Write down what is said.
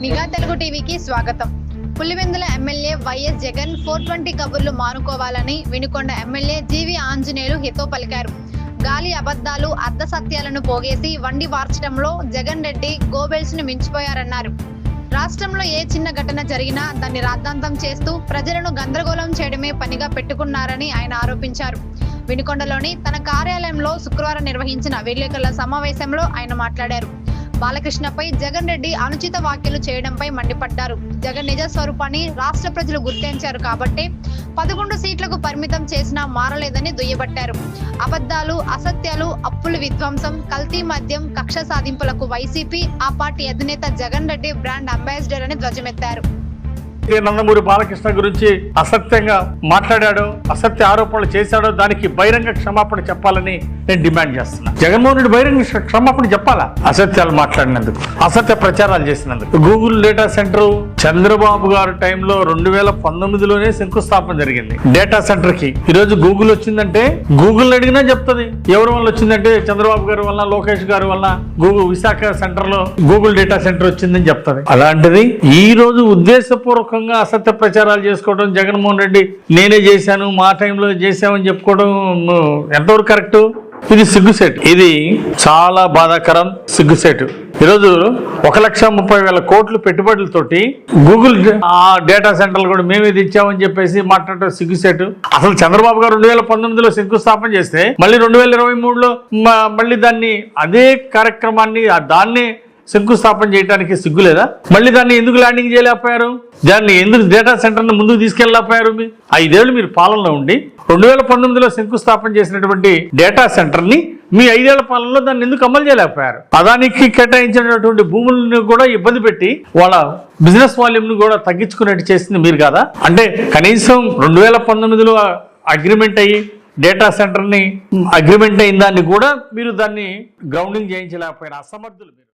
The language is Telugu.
నిఘా తెలుగు టీవీకి స్వాగతం. Pulivendula MLA YS Jagan four twenty కబుర్లు మానుకోవాలని వినుకొండ ఎమ్మెల్యే జీవి ఆంజనేయులు హితో పలికారు. గాలి అబద్ధాలు అర్ధ సత్యాలను పోగేసి వండి వార్చడంలో జగన్ రెడ్డి గోబెల్స్ను మించిపోయారన్నారు. రాష్ట్రంలో ఏ చిన్న ఘటన జరిగినా దాన్ని రాద్ధాంతం చేస్తూ ప్రజలను గందరగోళం చేయడమే పనిగా పెట్టుకున్నారని ఆయన ఆరోపించారు. వినుకొండలోని తన కార్యాలయంలో శుక్రవారం నిర్వహించిన విలేకరుల సమావేశంలో ఆయన మాట్లాడారు. బాలకృష్ణపై జగన్ రెడ్డి అనుచిత వ్యాఖ్యలు చేయడంపై మండిపడ్డారు. జగన్ నిజ స్వరూపాన్ని రాష్ట్ర ప్రజలు గుర్తించారు కాబట్టి పదకొండు సీట్లకు పరిమితం చేసినా మారలేదని దుయ్యబట్టారు. అబద్ధాలు అసత్యాలు అప్పులు విధ్వంసం కల్తీ మద్యం కక్ష సాధింపులకు వైసీపీ ఆ పార్టీ అధినేత జగన్ రెడ్డి బ్రాండ్ అంబాసిడర్ అని ధ్వజమెత్తారు. నందమూరి బాలకృష్ణ గురించి అసత్యంగా మాట్లాడాడో అసత్య ఆరోపణలు చేశాడో దానికి బహిరంగ క్షమాపణ చెప్పాలని నేను డిమాండ్ చేస్తున్నా. జగన్మోహన్ రెడ్డి బహిరంగ క్షమాపణ చెప్పాలా? అసత్యాలు మాట్లాడినందుకు అసత్య ప్రచారాలు చేసినందుకు. గూగుల్ డేటా సెంటర్ చంద్రబాబు గారు టైంలో రెండు వేల పంతొమ్మిదిలోనే శంకుస్థాపన జరిగింది. డేటా సెంటర్కి ఈరోజు గూగుల్ వచ్చిందంటే గూగుల్ అడిగినా చెప్తుంది. ఎవరి వల్ల వచ్చిందంటే చంద్రబాబు గారి వల్ల లోకేష్ గారి వల్ల గూగుల్ విశాఖ సెంటర్లో గూగుల్ డేటా సెంటర్ వచ్చిందని చెప్తుంది. అలాంటిది ఈ రోజు రకంగా అసత్య ప్రచారాలు చేసుకోవడం జగన్మోహన్ రెడ్డి నేనే చేశాను మా టైంలో చేశామని చెప్పుకోవడం ఎంతవరకు కరెక్ట్? ఇది సిగ్గుసేటు. ఇది చాలా బాధాకరం సిగ్గుసేటు. ఈరోజు ఒక లక్ష ముప్పై వేల కోట్లు పెట్టుబడులతోటి గూగుల్ ఆ డేటా సెంటర్లు కూడా మేమే తెచ్చామని చెప్పేసి మాట్లాడటం సిగ్గుసేటు. అసలు చంద్రబాబు గారు రెండు వేల పంతొమ్మిదిలో శంకుస్థాపన చేస్తే మళ్ళీ రెండు వేల ఇరవై మూడులో మళ్ళీ దాన్ని అదే కార్యక్రమాన్ని దాన్ని దాన్నే శంకుస్థాపన చేయడానికి సిగ్గులేదా? మళ్ళీ దాన్ని ఎందుకు ల్యాండింగ్ చేయలేకపోయారు? దాన్ని ఎందుకు డేటా సెంటర్ను ముందుకు తీసుకెళ్ళలేకపోయారు మీ? ఐదేళ్ళు మీరు పాలనలో ఉండి రెండు వేల పంతొమ్మిదిలో శంకుస్థాపన చేసినటువంటి డేటా సెంటర్ని మీ ఐదేళ్ళ పాలనలో దాన్ని ఎందుకు అమలు చేయలేకపోయారు? అదానికి కేటాయించినటువంటి భూములను కూడా ఇబ్బంది పెట్టి వాళ్ళ బిజినెస్ వాల్యూమ్ను కూడా తగ్గించుకున్నట్టు చేసింది మీరు కదా? అంటే కనీసం రెండు వేల పంతొమ్మిదిలో అగ్రిమెంట్ అయ్యి డేటా సెంటర్ని అగ్రిమెంట్ అయిన దాన్ని కూడా మీరు దాన్ని గ్రౌండింగ్ చేయించలేకపోయారు. అసమర్థులు మీరు.